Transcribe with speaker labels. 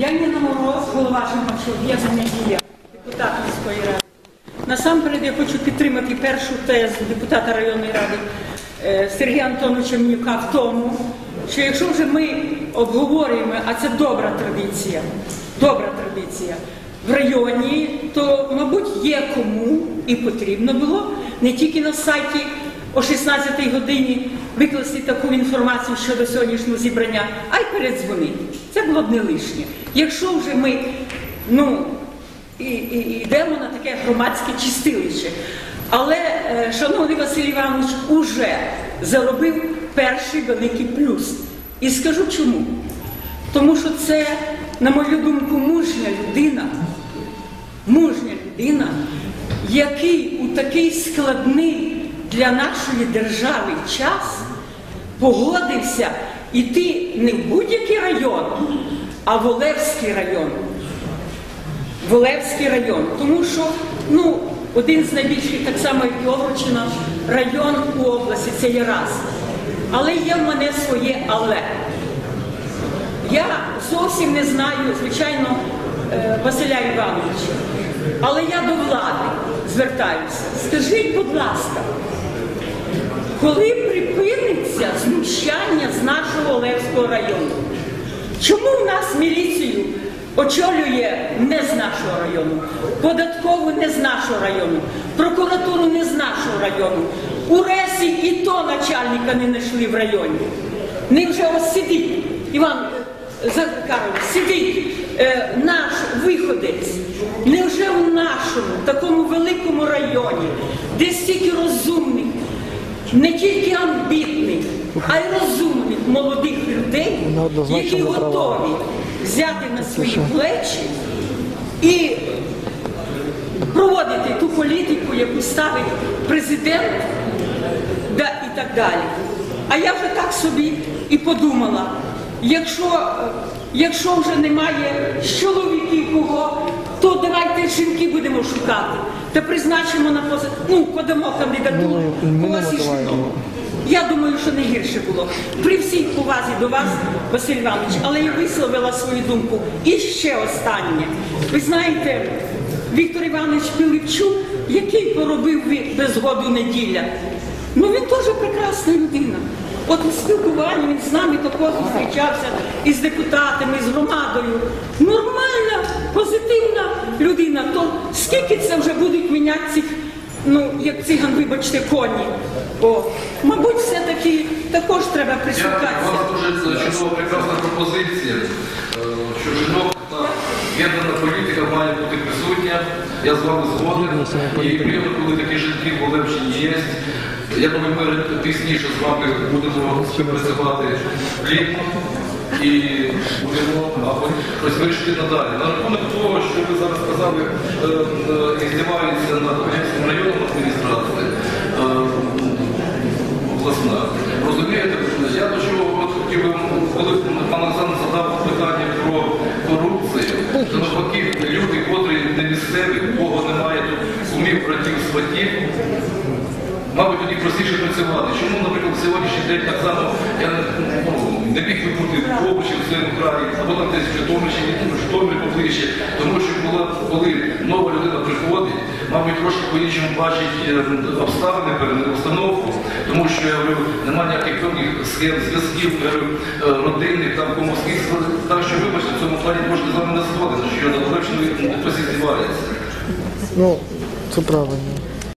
Speaker 1: Я Ніна Мороз, голова жіночого об'єднання «Дія», депутат міської ради. Насамперед я хочу підтримати першу тезу депутата районної ради е, Сергія Антоновича Мнюка в тому, що якщо вже ми обговорюємо, а це добра традиція, добра традиція в районі, то, мабуть, є кому і потрібно було не тільки на сайті о 16 годині викласти таку інформацію щодо сьогоднішнього зібрання, а й передзвонити. Це було б не лишнє. Якщо вже ми ну, і, і, йдемо на таке громадське чистилище. Але е, шановний Василь Іванович уже заробив перший великий плюс. І скажу чому. Тому що це, на мою думку, мужня людина, мужня людина, який у такий складний для нашої держави час погодився йти не в будь-який район, а в Олевський район. Волевський район, тому що ну, один з найбільших, так само як і Овручина, район у області, це є раз. Але є в мене своє але. Я зовсім не знаю, звичайно, е, Василя Івановича, але я до влади звертаюся. Скажіть, будь ласка, коли припиниться знущання з нашого Олевського району? Чому в нас міліцію очолює не з нашого району, податкову не з нашого району, прокуратуру не з нашого району, у Ресі і то начальника не знайшли в районі. Не вже ось сидить, Іван е, Захарович, сидить е, наш виходець. Невже в нашому такому великому районі, де стільки розумних, не тільки амбітних, а й розумних молодих людей, які готові взяти на свої плечі і проводити ту політику, яку ставить президент, да, і так далі. А я вже так собі і подумала, якщо, якщо вже немає чоловіків кого, то давайте жінки будемо шукати та призначимо на пози... ну, подамо кандидатуру.
Speaker 2: Ну, ми не
Speaker 1: когось із Я думаю, що не гірше було. При всій повазі до вас, Василь Іванович, але я висловила свою думку. І ще останнє. Ви знаєте, Віктор Іванович Пилипчук, який поробив без згоду неділя, ну він теж прекрасна людина. От у спілкуванні він з нами також зустрічався із депутатами, з громадою. Нормальна, позитивна людина. То скільки це вже будуть міняти цих ну, як циган, вибачте, коні. О, мабуть, все-таки також треба
Speaker 3: Дякую.
Speaker 1: Прислухатися.
Speaker 3: вас дуже чудова, прекрасна пропозиція, е, що жінок та єднана політика. Я з вами згоден. І приємно, коли такі жінки в Олевщині є. Я думаю, ми пізніше з вами будемо співпрацювати плідно і будемо мабуть, щось вирішити надалі. На рахунок того, що ви зараз сказали, е, е, і здіваються над Олевським районом адміністрації. е, обласна. Розумієте, я до чого хотів би, коли пан Олександр задав питання про корупцію, то навпаки люди, не місцеві, у кого немає тут кумів, братів, сватів, мабуть, тоді простіше працювати. Чому, наприклад, сьогоднішній день так само я ну, не міг би бути в Овочі в своєму краї, або там десь в Житомирщині, ну, в Житомирі поближче, тому що коли, коли нова людина приходить, мабуть, трошки по-іншому бачить е, обставини, обстановку, тому що я говорю, немає ніяких певних схем, зв'язків е, е, родинних, там комуських. Що, можна з вами не згодитися, що я на Олевщину хтось і.
Speaker 2: Ну, це правильно.